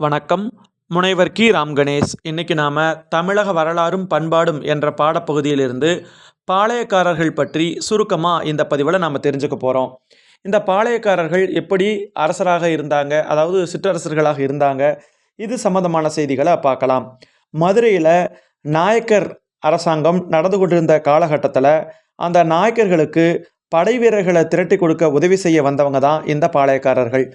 வணக்கம். முனைவர் கி. ராம் கணேஷ். இன்னைக்கு நாம் தமிழக வரலாறும் பண்பாடும் என்ற பாடப்பகுதியிலிருந்து பாளையக்காரர்கள் பற்றி சுருக்கமாக இந்த பதிவில் நாம் தெரிஞ்சுக்க போகிறோம் இந்த பாளையக்காரர்கள் எப்படி அரசராக இருந்தாங்க அதாவது சிற்றரசர்களாக இருந்தாங்க இது சம்பந்தமான செய்திகளை பார்க்கலாம். மதுரையில் நாயக்கர் அரசாங்கம் நடந்து கொண்டிருந்த காலகட்டத்தில் அந்த நாயக்கர்களுக்கு படை வீரர்களை திரட்டி கொடுக்க உதவி செய்ய வந்தவங்க தான் இந்த பாளையக்காரர்கள்.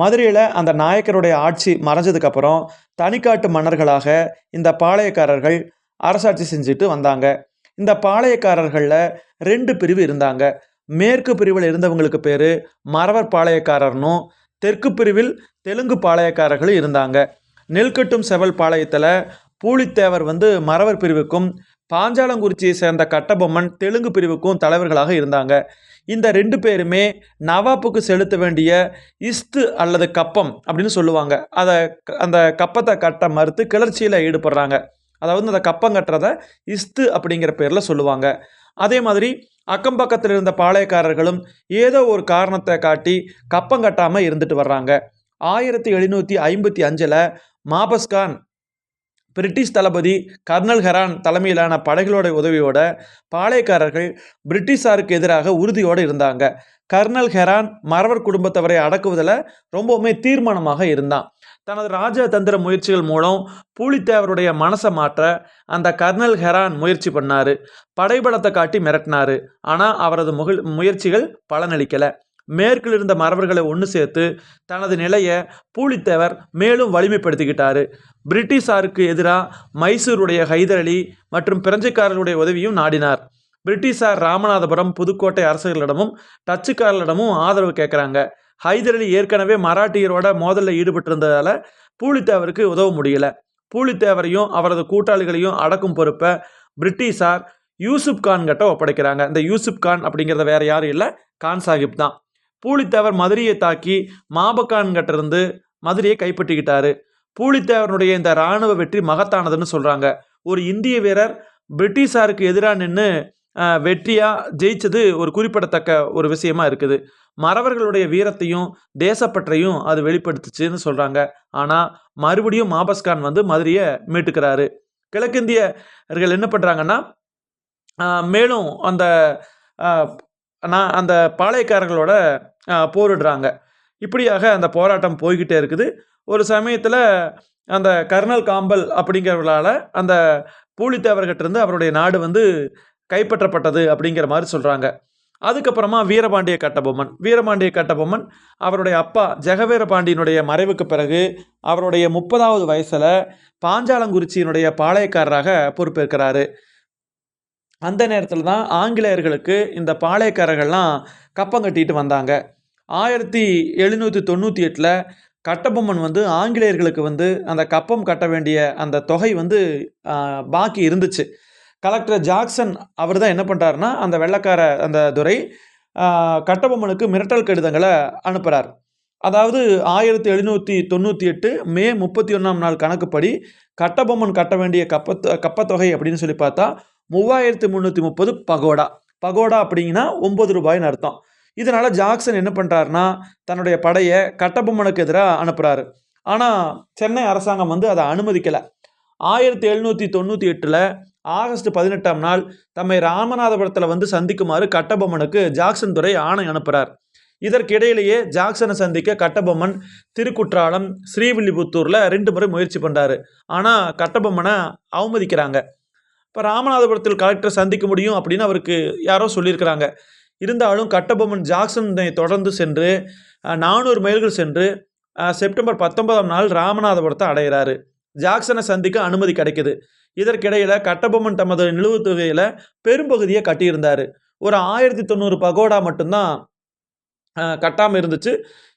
மதுரையில் அந்த நாயக்கருடைய ஆட்சி மறைஞ்சதுக்கப்புறம் தனிக்காட்டு மன்னர்களாக இந்த பாளையக்காரர்கள் அரசாட்சி செஞ்சுட்டு வந்தாங்க. இந்த பாளையக்காரர்களில் ரெண்டு பிரிவு இருந்தாங்க. மேற்கு பிரிவில் இருந்தவங்களுக்கு பேர் மறவர் பாளையக்காரர்னும் தெற்கு பிரிவில் தெலுங்கு பாளையக்காரர்களும் இருந்தாங்க. நெல்கட்டும் செவல் பாளையத்தில் பூலித்தேவர் வந்து மறவர் பிரிவுக்கும் பாஞ்சாலங்குறிச்சியை சேர்ந்த கட்டபொம்மன் தெலுங்கு பிரிவுக்கும் தலைவர்களாக இருந்தாங்க. இந்த ரெண்டு பேருமே நவாப்புக்கு செலுத்த வேண்டிய இஸ்து அல்லது கப்பம் அப்படின்னு சொல்லுவாங்க. அதை அந்த கப்பத்தை கட்ட மறுத்து கிளர்ச்சியில் ஈடுபடுறாங்க. அதாவது அந்த கப்பம் கட்டுறத இஸ்து அப்படிங்கிற பேரில் சொல்லுவாங்க. அதே மாதிரி அக்கம் பக்கத்தில் இருந்த பாளையக்காரர்களும் ஏதோ ஒரு காரணத்தை காட்டி கப்பம் கட்டாமல் இருந்துட்டு வர்றாங்க. ஆயிரத்தி எழுநூற்றி ஐம்பத்தி அஞ்சில் மாபஸ்கான் பிரிட்டிஷ் தளபதி கர்னல் ஹெரான் தலைமையிலான படைகளோட உதவியோட பாளையக்காரர்கள் பிரிட்டிஷாருக்கு எதிராக உறுதியோடு இருந்தாங்க. கர்னல் ஹெரான் மறவர் குடும்பத்தவரை அடக்குவதில் ரொம்பவுமே தீர்மானமாக இருந்தான். தனது ராஜதந்திர முயற்சிகள் மூலம் பூலித்தேவருடைய மனசை மாற்ற அந்த கர்னல் ஹெரான் முயற்சி பண்ணார். படைபலத்தை காட்டி மிரட்டினார். ஆனால் அவரது முகில் முயற்சிகள் பலனளிக்கலை. மேற்கில் இருந்த மறவர்களை ஒன்று சேர்த்து தனது நிலையை பூலித்தேவர் மேலும் வலிமைப்படுத்திக்கிட்டாரு. பிரிட்டிஷாருக்கு எதிராக மைசூருடைய ஹைதர் அலி மற்றும் பிரெஞ்சுக்காரர்களுடைய உதவியும் நாடினார். பிரிட்டிஷார் ராமநாதபுரம் புதுக்கோட்டை அரசுகளிடமும் டச்சுக்காரர்களிடமும் ஆதரவு கேட்குறாங்க. ஹைதர் அலி ஏற்கனவே மராட்டியரோட மோதலில் ஈடுபட்டிருந்ததால் பூலித்தேவருக்கு உதவ முடியல. பூலித்தேவரையும் அவரது கூட்டாளிகளையும் அடக்கும் பொறுப்பை பிரிட்டிஷார் யூசுப் கான் கிட்ட ஒப்படைக்கிறாங்க. இந்த யூசுப் கான் அப்படிங்கிறத வேற யாரும் இல்லை கான் சாஹிப் தான். பூலித்தேவர் மதுரையை தாக்கி மாபக்கான் இருந்து மதுரையை கைப்பற்றிக்கிட்டாரு. பூலித்தேவனுடைய இந்த இராணுவ வெற்றி மகத்தானதுன்னு சொல்கிறாங்க ஒரு இந்திய வீரர் பிரிட்டிஷாருக்கு எதிராக நின்று வெற்றியாக ஜெயிச்சது ஒரு குறிப்பிடத்தக்க ஒரு விஷயமா இருக்குது. மறவர்களுடைய வீரத்தையும் தேசப்பற்றையும் அது வெளிப்படுத்துச்சுன்னு சொல்கிறாங்க ஆனால் மறுபடியும் மாபஸ்கான் வந்து மதுரையை மீட்டுக்கிறாரு. கிழக்கிந்தியர்கள் என்ன பண்ணுறாங்கன்னா மேலும் அந்த நான் அந்த பாளையக்காரர்களோட போரிடுறாங்க. இப்படியாக அந்த போராட்டம் போய்கிட்டே இருக்குது. ஒரு சமயத்தில் அந்த கர்னல் காம்பல் அப்படிங்கிறவர்களால் அந்த பூலித்தேவர்கிட்டருந்து அவருடைய நாடு வந்து கைப்பற்றப்பட்டது அப்படிங்கிற மாதிரி சொல்கிறாங்க அதுக்கப்புறமா வீரபாண்டிய கட்டபொம்மன். வீரபாண்டிய கட்டபொம்மன் அவருடைய அப்பா ஜெகவீர பாண்டியனுடைய மறைவுக்கு பிறகு அவருடைய முப்பதாவது வயசில் பாஞ்சாலங்குறிச்சியினுடைய பாளையக்காரராக பொறுப்பேற்கிறாரு. அந்த நேரத்தில் தான் ஆங்கிலேயர்களுக்கு இந்த பாளையக்காரர்கள்லாம் கப்பம் கட்டிட்டு வந்தாங்க. ஆயிரத்தி எழுநூற்றி தொண்ணூற்றி எட்டில் கட்டபொம்மன் வந்து ஆங்கிலேயர்களுக்கு வந்து அந்த கப்பம் கட்ட வேண்டிய அந்த தொகை வந்து பாக்கி இருந்துச்சு. கலெக்டர் ஜாக்சன் அவர் தான் என்ன பண்ணுறாருனா அந்த வெள்ளக்கார அந்த துறை கட்டபொம்மனுக்கு மிரட்டல் கடிதங்களை அனுப்புகிறார் அதாவது ஆயிரத்தி எழுநூற்றி தொண்ணூற்றி எட்டு மே முப்பத்தி ஒன்றாம் நாள் கணக்குப்படி கட்டபொம்மன் கட்ட வேண்டிய கப்பத் கப்பத்தொகை அப்படின்னு சொல்லி பார்த்தா மூவாயிரத்தி முந்நூற்றி முப்பது பகோடா. பகோடா அப்படிங்கன்னா ஒம்பது ரூபாய்னு அர்த்தம். இதனால் ஜாக்சன் என்ன பண்ணுறாருனா தன்னுடைய படையை கட்டபொம்மனுக்கு எதிராக அனுப்புகிறாரு ஆனால் சென்னை அரசாங்கம் வந்து அதை அனுமதிக்கலை. ஆயிரத்தி எழுநூற்றி தொண்ணூற்றி எட்டில் ஆகஸ்ட் பதினெட்டாம் நாள் தம்மை ராமநாதபுரத்தில் வந்து சந்திக்குமாறு கட்டபொம்மனுக்கு ஜாக்சன் துறை ஆணை அனுப்புகிறார் இதற்கிடையிலேயே ஜாக்சனை சந்திக்க கட்டபொம்மன் திருக்குற்றாலம் ஸ்ரீவில்லிபுத்தூரில் ரெண்டு முறை முயற்சி பண்ணுறாரு ஆனால் கட்டபொம்மனை அவமதிக்கிறாங்க. இப்போ ராமநாதபுரத்தில் கலெக்டர் சந்திக்க முடியும் அப்படின்னு அவருக்கு யாரோ சொல்லியிருக்கிறாங்க. இருந்தாலும் கட்டபொம்மன் ஜாக்சனை தொடர்ந்து சென்று நானூறு மைல்கள் சென்று செப்டம்பர் பத்தொன்பதாம் நாள் ராமநாதபுரத்தை அடைகிறாரு. ஜாக்சனை சந்திக்க அனுமதி கிடைக்குது. இதற்கிடையில் கட்டபொம்மன் தமது நிலவு தொகையில் பெரும்பகுதியை கட்டியிருந்தார். ஒரு ஆயிரத்தி தொண்ணூறு பகோடா மட்டும்தான் கட்டாமல் இருந்துச்சு.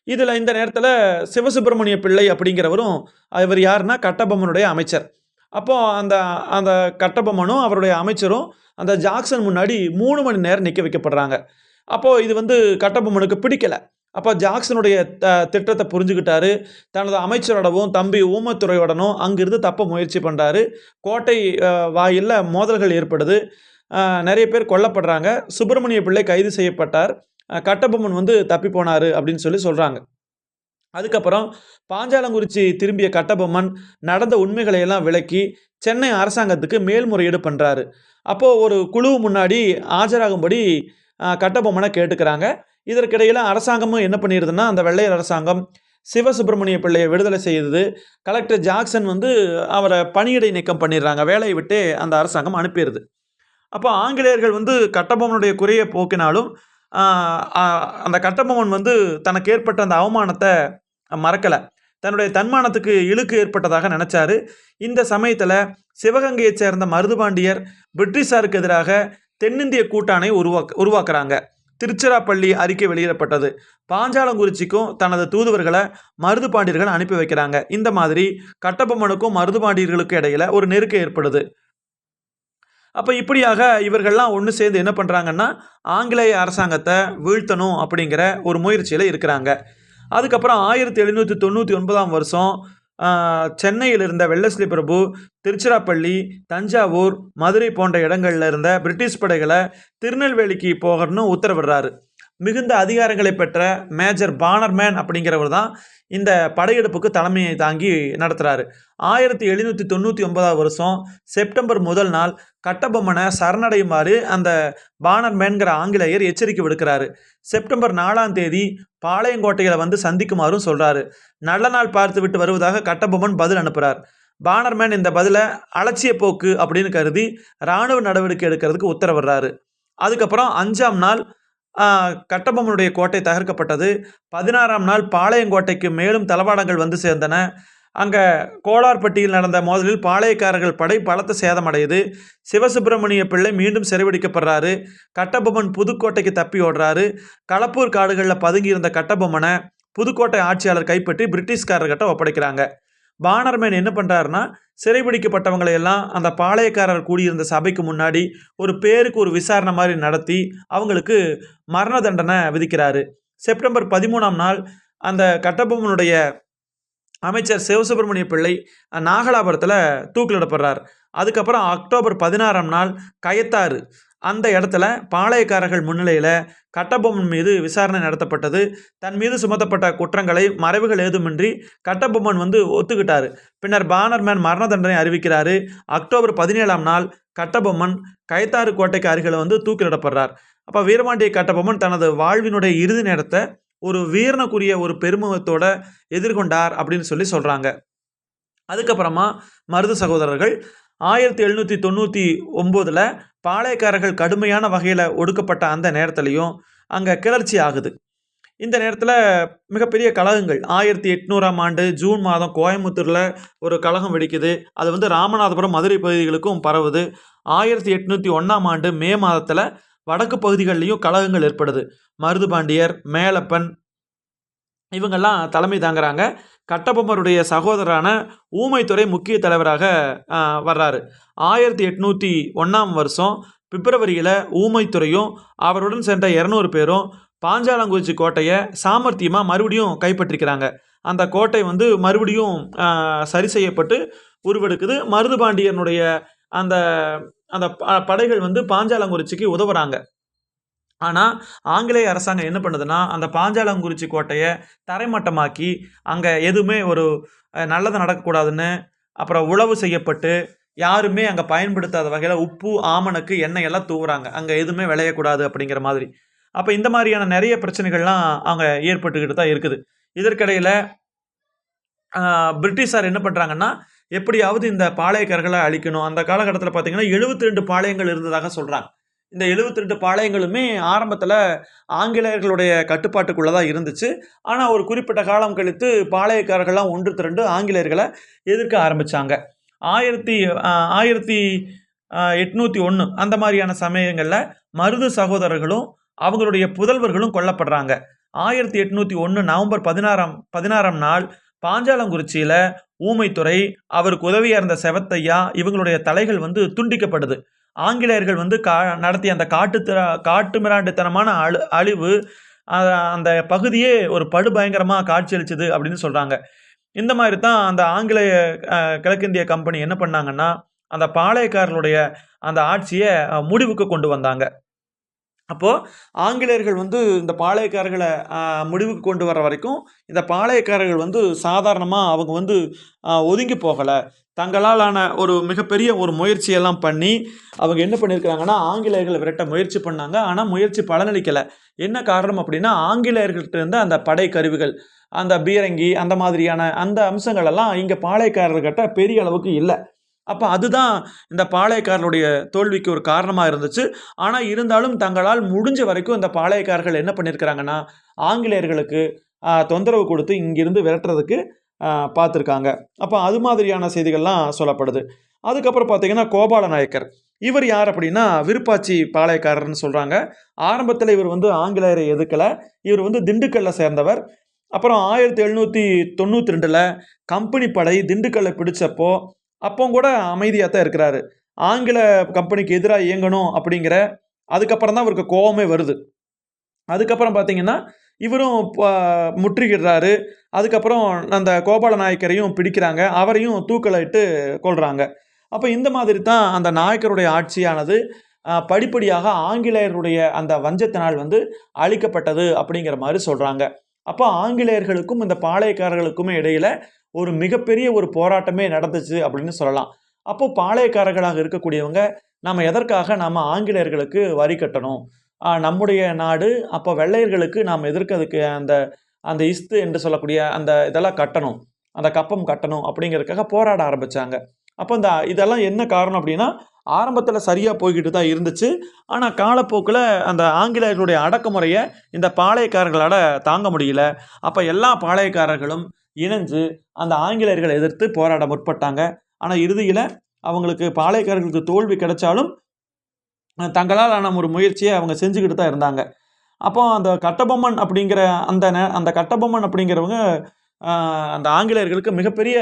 இதில் இந்த நேரத்தில் சிவசுப்பிரமணிய பிள்ளை அப்படிங்கிறவரும் இவர் யாருன்னா கட்டபொம்மனுடைய அமைச்சர். அப்போது அந்த அந்த கட்டபொம்மனும் அவருடைய அமைச்சரும் அந்த ஜாக்சன் முன்னாடி மூணு மணி நேரம் நிற்க வைக்கப்படுறாங்க. அப்போது இது வந்து கட்டபொம்மனுக்கு பிடிக்கலை. அப்போ ஜாக்சனுடைய த திட்டத்தை புரிஞ்சுக்கிட்டாரு. தனது அமைச்சரோடவும் தம்பி ஊமத்துறையோடனும் அங்கிருந்து தப்ப முயற்சி பண்ணுறாரு கோட்டை வாயிலில் மோதல்கள் ஏற்படுது. நிறைய பேர் கொல்லப்படுறாங்க. சுப்பிரமணிய பிள்ளை கைது செய்யப்பட்டார். கட்டபொம்மன் வந்து தப்பி போனார் அப்படின்னு சொல்லி சொல்கிறாங்க அதுக்கப்புறம் பாஞ்சாலங்குறிச்சி திரும்பிய கட்டபொம்மன் நடந்த உண்மைகளை எல்லாம் விளக்கி சென்னை அரசாங்கத்துக்கு மேல்முறையீடு பண்ணுறாரு அப்போது ஒரு குழு முன்னாடி ஆஜராகும்படி கட்டபொம்மனை கேட்டுக்கிறாங்க. இதற்கிடையில் அரசாங்கமும் என்ன பண்ணிடுதுன்னா அந்த வெள்ளையர் அரசாங்கம் சிவசுப்பிரமணிய பிள்ளையை விடுதலை செய்தது. கலெக்டர் ஜாக்சன் வந்து அவரை பணியிடை நீக்கம் பண்ணிடுறாங்க. வேலையை விட்டு அந்த அரசாங்கம் அனுப்பிடுது. அப்போ ஆங்கிலேயர்கள் வந்து கட்டபொம்மனுடைய குறையை போக்கினாலும் அந்த கட்டபொம்மன் வந்து தனக்கு ஏற்பட்ட அந்த அவமானத்தை மறக்கலை. தன்னுடைய தன்மானத்துக்கு இழுக்கு ஏற்பட்டதாக நினச்சாரு. இந்த சமயத்தில் சிவகங்கையைச் சேர்ந்த மருதுபாண்டியர் பிரிட்டிஷாருக்கு எதிராக தென்னிந்திய கூட்டானை உருவாக்க உருவாக்குறாங்க. திருச்சிராப்பள்ளி அறிக்கை வெளியிடப்பட்டது. பாஞ்சாலங்குறிச்சிக்கும் தனது தூதுவர்களை மருதுபாண்டியர்கள் அனுப்பி வைக்கிறாங்க. இந்த மாதிரி கட்டபொம்மனுக்கும் மருதுபாண்டியர்களுக்கும் இடையில ஒரு நெருக்கம் ஏற்படுது. அப்போ இப்படியாக இவர்கள்லாம் ஒன்று சேர்ந்து என்ன பண்ணுறாங்கன்னா ஆங்கிலேய அரசாங்கத்தை வீழ்த்தணும் அப்படிங்கிற ஒரு முயற்சியில் இருக்கிறாங்க. அதுக்கப்புறம் ஆயிரத்தி எழுநூற்றி தொண்ணூற்றி ஒன்பதாம் வருஷம் சென்னையில் இருந்த வெள்ளஸ்லி பிரபு திருச்சிராப்பள்ளி தஞ்சாவூர் மதுரை போன்ற இடங்கள்ல இருந்த பிரிட்டிஷ் படைகளை திருநெல்வேலிக்கு போகணும்னு உத்தரவிடுறாரு. மிகுந்த அதிகாரங்களை பெற்ற மேஜர் பானர்மேன் அப்படிங்கிறவர் தான் இந்த படையெடுப்புக்கு தலைமையை தாங்கி நடத்துகிறாரு ஆயிரத்தி எழுநூற்றி தொண்ணூற்றி ஒன்பதாவது வருஷம் செப்டம்பர் முதல் நாள் கட்டபொம்மனை சரணடையுமாறு அந்த பானர்மேன்கிற ஆங்கிலேயர் எச்சரிக்கை விடுக்கிறாரு. செப்டம்பர் நாலாம் தேதி பாளையங்கோட்டையில் வந்து சந்திக்குமாறும் சொல்கிறாரு நல்ல நாள் பார்த்து விட்டு வருவதாக கட்டபொம்மன் பதில் அனுப்புகிறார் பானர்மேன் இந்த பதிலை அலட்சிய போக்கு அப்படின்னு கருதி இராணுவ நடவடிக்கை எடுக்கிறதுக்கு உத்தரவிடுறாரு. அதுக்கப்புறம் அஞ்சாம் நாள் கட்டபொம்மனுடைய கோட்டை தகர்க்கப்பட்டது. பதினாறாம் நாள் பாளையங்கோட்டைக்கு மேலும் தளவாடங்கள் வந்து சேர்ந்தன. அங்கே கோளார்பட்டியில் நடந்த மோதலில் பாளையக்காரர்கள் படை பலத்த சேதமடையுது. சிவசுப்பிரமணிய பிள்ளை மீண்டும் சிறைபிடிக்கப்படுறாரு கட்டபொம்மன் புதுக்கோட்டைக்கு தப்பி ஓடுறாரு. களப்பூர் காடுகளில் பதுங்கியிருந்த கட்டபொம்மனை புதுக்கோட்டை ஆட்சியாளர் கைப்பற்றி பிரிட்டிஷ்காரர்கிட்ட ஒப்படைக்கிறாங்க. பானர்மேன் என்ன பண்ணுறாருன்னா சிறைபிடிக்கப்பட்டவங்களை எல்லாம் அந்த பாளையக்காரர் கூடியிருந்த சபைக்கு முன்னாடி ஒரு பேருக்கு ஒரு விசாரணை மாதிரி நடத்தி அவங்களுக்கு மரண தண்டனை விதிக்கிறாரு. செப்டம்பர் பதிமூணாம் நாள் அந்த கட்டபொம்மனுடைய அமைச்சர் சிவசுப்பிரமணிய பிள்ளை நாகலாபுரத்தில் தூக்கிலிடப்படுறார். அதுக்கப்புறம் அக்டோபர் பதினாறாம் நாள் கயத்தாறு. அந்த இடத்துல பாளையக்காரர்கள் முன்னிலையில் கட்டபொம்மன் மீது விசாரணை நடத்தப்பட்டது. தன் மீது சுமத்தப்பட்ட குற்றங்களை மறைவுகள் ஏதுமின்றி கட்டபொம்மன் வந்து ஒத்துக்கிட்டார். பின்னர் பானர்மேன் மரண தண்டனை அறிவிக்கிறாரு. அக்டோபர் பதினேழாம் நாள் கட்டபொம்மன் கைத்தாறு கோட்டைக்கு அருகில் வந்து தூக்கிலிடப்படுறார். அப்போ வீரமாண்டிய கட்டபொம்மன் தனது வாழ்வினுடைய இறுதி நேரத்தை ஒரு வீரனுக்குரிய ஒரு பெருமுகத்தோட எதிர்கொண்டார் அப்படின்னு சொல்லி சொல்கிறாங்க அதுக்கப்புறமா மருது சகோதரர்கள் ஆயிரத்தி எழுநூற்றி தொண்ணூற்றி ஒம்போதில் பாளையக்காரர்கள் கடுமையான வகையில் ஒடுக்கப்பட்ட அந்த நேரத்துலையும் அங்கே கிளர்ச்சி ஆகுது. இந்த நேரத்தில் மிகப்பெரிய கழகங்கள் ஆயிரத்தி எட்நூறாம் ஆண்டு ஜூன் மாதம் கோயம்புத்தூரில் ஒரு கழகம் வெடிக்குது. அது வந்து ராமநாதபுரம் மதுரை பகுதிகளுக்கும் பரவுது. ஆயிரத்தி எட்நூற்றி ஒன்றாம் ஆண்டு மே மாதத்தில் வடக்கு பகுதிகள்லையும் கழகங்கள் ஏற்படுது. மருதுபாண்டியர் மேலப்பன் இவங்கெல்லாம் தலைமை தாங்குறாங்க. கட்டபொம்மருடைய சகோதரரான ஊமைத்துறை முக்கிய தலைவராக வர்றாரு. ஆயிரத்தி எட்நூற்றி ஒன்றாம் வருஷம் பிப்ரவரியில் ஊமைத்துறையும் அவருடன் சென்ற இரநூறு பேரும் பாஞ்சாலங்குறிச்சி கோட்டையை சாமர்த்தியமாக மறுபடியும் கைப்பற்றிக்கிறாங்க. அந்த கோட்டை வந்து மறுபடியும் சரி செய்யப்பட்டு உருவெடுக்குது. மருதுபாண்டியனுடைய அந்த அந்த ப- படைகள் வந்து பாஞ்சாலங்குறிச்சிக்கு உதவுறாங்க. ஆனால் ஆங்கிலேய அரசாங்கம் என்ன பண்ணுதுன்னா அந்த பாஞ்சாலங்குறிச்சி கோட்டையை தரைமட்டமாக்கி அங்கே எதுவுமே ஒரு நல்லது நடக்கக்கூடாதுன்னு அப்புறம் உழவு செய்யப்பட்டு யாருமே அங்கே பயன்படுத்தாத வகையில் உப்பு ஆமணக்கு எண்ணெய் எல்லாம் தூவுறாங்க. அங்கே எதுவுமே விளையக்கூடாது அப்படிங்கிற மாதிரி. அப்போ இந்த மாதிரியான நிறைய பிரச்சனைகள்லாம் அங்கே ஏற்பட்டுக்கிட்டு தான் இருக்குது. இதற்கிடையில் பிரிட்டிஷார் என்ன பண்ணுறாங்கன்னா எப்படியாவது இந்த பாளையக்காரர்களை அழிக்கணும். அந்த காலகட்டத்தில் பார்த்தீங்கன்னா 72 ரெண்டு பாளையங்கள் இருந்ததாக சொல்கிறாங்க இந்த 72 ரெண்டு பாளையங்களுமே ஆரம்பத்தில் ஆங்கிலேயர்களுடைய கட்டுப்பாட்டுக்குள்ளே தான் இருந்துச்சு. ஆனால் ஒரு குறிப்பிட்ட காலம் கழித்து பாளையக்காரர்கள்லாம் ஒன்று திரண்டு ஆங்கிலேயர்களை எதிர்க்க ஆரம்பித்தாங்க ஆயிரத்தி ஆயிரத்தி எட்நூற்றி ஒன்று அந்த மாதிரியான சமயங்களில் மருது சகோதரர்களும் அவங்களுடைய புதல்வர்களும் கொல்லப்படுறாங்க. ஆயிரத்தி எட்நூற்றி ஒன்று நவம்பர் பதினாறாம் பதினாறாம் நாள் பாஞ்சாலங்குறிச்சியில் ஊமைத்துறை அவருக்கு உதவியாக இருந்த செவத்தையா இவங்களுடைய தலைகள் வந்து துண்டிக்கப்படுது. ஆங்கிலேயர்கள் வந்து கா நடத்திய அந்த காட்டு காட்டு மிராண்டுத்தனமான அழு அழிவு அந்த பகுதியே ஒரு படுபயங்கரமாக காட்சியளிச்சது அப்படின்னு சொல்கிறாங்க இந்த மாதிரி தான் அந்த ஆங்கிலேய கிழக்கிந்திய கம்பெனி என்ன பண்ணாங்கன்னா அந்த பாளையக்காரர்களுடைய அந்த ஆட்சியை முடிவுக்கு கொண்டு வந்தாங்க. அப்போது ஆங்கிலேயர்கள் வந்து இந்த பாளையக்காரர்களை முடிவுக்கு கொண்டு வர வரைக்கும் இந்த பாளையக்காரர்கள் வந்து சாதாரணமாக அவங்க வந்து ஒதுங்கி போகலை. தங்களாலான ஒரு மிகப்பெரிய ஒரு முயற்சியெல்லாம் பண்ணி அவங்க என்ன பண்ணியிருக்கிறாங்கன்னா ஆங்கிலேயர்களை விரட்ட முயற்சி பண்ணாங்க. ஆனால் முயற்சி பலனளிக்கலை. என்ன காரணம் அப்படின்னா ஆங்கிலேயர்கள்ட்ட இருந்த அந்த படை கருவிகள் அந்த பீரங்கி அந்த மாதிரியான அந்த அம்சங்கள் எல்லாம் இங்கே பாளையக்காரர்கிட்ட பெரிய அளவுக்கு இல்லை. அப்போ அதுதான் இந்த பாளையக்காரருடைய தோல்விக்கு ஒரு காரணமாக இருந்துச்சு. ஆனால் இருந்தாலும் தங்களால் முடிஞ்ச வரைக்கும் இந்த பாளையக்காரர்கள் என்ன பண்ணியிருக்கிறாங்கன்னா ஆங்கிலேயர்களுக்கு தொந்தரவு கொடுத்து இங்கிருந்து விரட்டுறதுக்கு பார்த்துருக்காங்க. அப்போ அது மாதிரியான செய்திகள்லாம் சொல்லப்படுது. அதுக்கப்புறம் பார்த்தீங்கன்னா கோபால நாயக்கர். இவர் யார் அப்படின்னா விருப்பாச்சி பாளையக்காரர்னு சொல்கிறாங்க ஆரம்பத்தில் இவர் வந்து ஆங்கிலேயரை எதுக்கலை இவர் வந்து திண்டுக்கல்லை சேர்ந்தவர். அப்புறம் ஆயிரத்தி எழுநூற்றி தொண்ணூற்றி ரெண்டில் கம்பெனி படை திண்டுக்கல்லை பிடிச்சப்போ அப்போ கூட அமைதியாக தான் இருக்கிறாரு. ஆங்கில கம்பெனிக்கு எதிராக இயங்கணும் அப்படிங்கிற அதுக்கப்புறம் தான் அவருக்கு கோவமே வருது. அதுக்கப்புறம் பார்த்தீங்கன்னா இவரும் முற்றுகிடுறாரு. அதுக்கப்புறம் அந்த கோபால நாயக்கரையும் பிடிக்கிறாங்க. அவரையும் தூக்கலிட்டு கொள்கிறாங்க அப்போ இந்த மாதிரி தான் அந்த நாயக்கருடைய ஆட்சியானது படிப்படியாக ஆங்கிலேயருடைய அந்த வஞ்சத்தினால் வந்து அழிக்கப்பட்டது அப்படிங்கிற மாதிரி சொல்கிறாங்க அப்போ ஆங்கிலேயர்களுக்கும் இந்த பாளையக்காரர்களுக்குமே இடையில ஒரு மிகப்பெரிய ஒரு போராட்டமே நடந்துச்சு அப்படின்னு சொல்லலாம். அப்போது பாளையக்காரர்களாக இருக்கக்கூடியவங்க நம்ம எதற்காக நாம் ஆங்கிலேயர்களுக்கு வரி கட்டணும்? நம்முடைய நாடு அப்போ வெள்ளையர்களுக்கு நாம் எதிர்க்கிறதுக்கு அந்த அந்த இஸ்து என்று சொல்லக்கூடிய அந்த இதெல்லாம் கட்டணும். அந்த கப்பம் கட்டணும் அப்படிங்கிறதுக்காக போராட ஆரம்பிச்சாங்க. அப்போ இந்த இதெல்லாம் என்ன காரணம் அப்படின்னா ஆரம்பத்தில் சரியாக போய்கிட்டு தான் இருந்துச்சு. ஆனால் காலப்போக்கில் அந்த ஆங்கிலேயர்களுடைய அடக்குமுறையை இந்த பாளையக்காரர்களால் தாங்க முடியல. அப்போ எல்லா பாளையக்காரர்களும் இணைஞ்சு அந்த ஆங்கிலேயர்களை எதிர்த்து போராட முற்பட்டாங்க. ஆனால் இறுதியில் அவங்களுக்கு பாளையக்காரர்களுக்கு தோல்வி கிடைச்சாலும் தங்களால் ஆன ஒரு முயற்சியை அவங்க செஞ்சுக்கிட்டு தான் இருந்தாங்க. அப்போ அந்த கட்டபொம்மன் அப்படிங்கிற அந்த அந்த கட்டபொம்மன் அப்படிங்கிறவங்க அந்த ஆங்கிலேயர்களுக்கு மிகப்பெரிய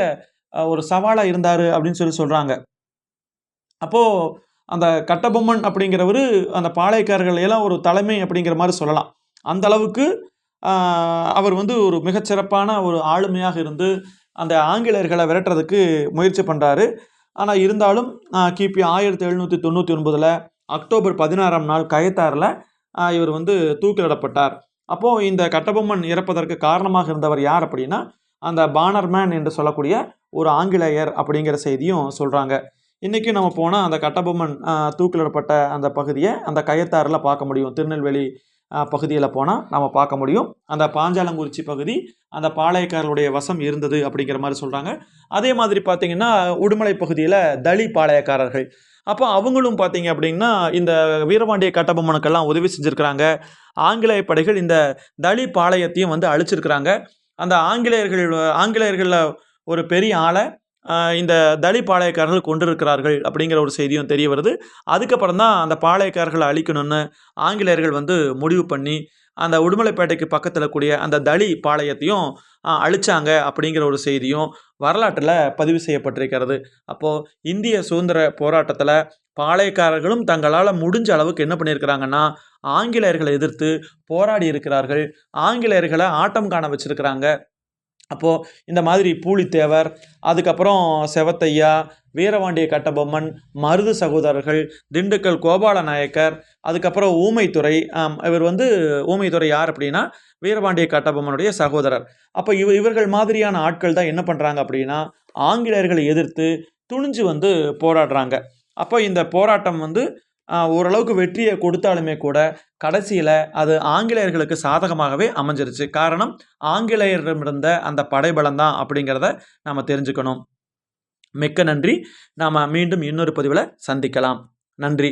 ஒரு சவாலாக இருந்தார் அப்படின்னு சொல்லி சொல்கிறாங்க அப்போது அந்த கட்டபொம்மன் அப்படிங்கிறவர் அந்த பாளையக்காரர்கள் எல்லாம் ஒரு தலைமை அப்படிங்கிற மாதிரி சொல்லலாம். அந்த அளவுக்கு அவர் வந்து ஒரு மிகச்சிறப்பான ஒரு ஆளுமையாக இருந்து அந்த ஆங்கிலேயர்களை விரட்டுறதுக்கு முயற்சி பண்ணுறாரு ஆனால் இருந்தாலும் கிபி ஆயிரத்தி எழுநூற்றி தொண்ணூற்றி ஒன்பதில் அக்டோபர் பதினாறாம் நாள் கயத்தாரில் இவர் வந்து தூக்கிலிடப்பட்டார். அப்போது இந்த கட்டபொம்மன் இறப்பதற்கு காரணமாக இருந்தவர் யார் அப்படின்னா அந்த பானர்மேன் என்று சொல்லக்கூடிய ஒரு ஆங்கிலேயர் அப்படிங்கிற செய்தியும் சொல்கிறாங்க இன்றைக்கும் நம்ம போனால் அந்த கட்டபொம்மன் தூக்கிலிடப்பட்ட அந்த பகுதியை அந்த கயத்தாறில் பார்க்க முடியும். திருநெல்வேலி பகுதியில் போனால் நம்ம பார்க்க முடியும். அந்த பாஞ்சாலங்குறிச்சி பகுதி அந்த பாளையக்காரர்களுடைய வசம் இருந்தது அப்படிங்கிற மாதிரி சொல்கிறாங்க அதே மாதிரி பார்த்தீங்கன்னா உடுமலை பகுதியில் தளி பாளையக்காரர்கள். அப்போ அவங்களும் பார்த்தீங்க அப்படின்னா இந்த வீரபாண்டிய கட்டபொம்மனுக்கெல்லாம் உதவி செஞ்சுருக்கிறாங்க. ஆங்கிலேய படைகள் இந்த தளி பாளையத்தையும் வந்து அழிச்சிருக்கிறாங்க. அந்த ஆங்கிலேயர்கள் ஆங்கிலேயர்களில் ஒரு பெரிய ஆளை இந்த தலி பாளையக்காரர்கள் கொண்டிருக்கிறார்கள் அப்படிங்கிற ஒரு செய்தியும் தெரிய வருது. அதுக்கப்புறம் தான் அந்த பாளையக்காரர்களை அழிக்கணும்னு ஆங்கிலேயர்கள் வந்து முடிவு பண்ணி அந்த உடுமலைப்பேட்டைக்கு பக்கத்தில் கூடிய அந்த தளி பாளையத்தையும் அழிச்சாங்க அப்படிங்கிற ஒரு செய்தியும் வரலாற்றில் பதிவு செய்யப்பட்டிருக்கிறது. அப்போது இந்திய சுதந்திர போராட்டத்தில் பாளையக்காரர்களும் தங்களால் முடிஞ்ச அளவுக்கு என்ன பண்ணியிருக்கிறாங்கன்னா ஆங்கிலேயர்களை எதிர்த்து போராடி இருக்கிறார்கள். ஆங்கிலேயர்களை ஆட்டம் காண வச்சிருக்கிறாங்க. அப்போது இந்த மாதிரி பூலித்தேவர் அதுக்கப்புறம் செவத்தையா வீரபாண்டிய கட்டபொம்மன் மருது சகோதரர்கள் திண்டுக்கல் கோபால நாயக்கர் அதுக்கப்புறம் ஊமைத்துறை இவர் வந்து ஊமைத்துறை யார் அப்படின்னா வீரபாண்டிய கட்டபொம்மனுடைய சகோதரர். அப்போ இவ இவர்கள் மாதிரியான ஆட்கள் தான் என்ன பண்ணுறாங்க அப்படின்னா ஆங்கிலேயர்களை எதிர்த்து துணிஞ்சு வந்து போராடுறாங்க. அப்போ இந்த போராட்டம் வந்து ஓரளவுக்கு வெற்றியை கொடுத்தாலுமே கூட கடைசியில் அது ஆங்கிலேயர்களுக்கு சாதகமாகவே அமைஞ்சிருச்சு. காரணம் ஆங்கிலேயரிடமிருந்த அந்த படைபலம் தான் அப்படிங்கிறத நாம் தெரிஞ்சுக்கணும். மிக்க நன்றி. நாம் மீண்டும் இன்னொரு பதிவில் சந்திக்கலாம். நன்றி.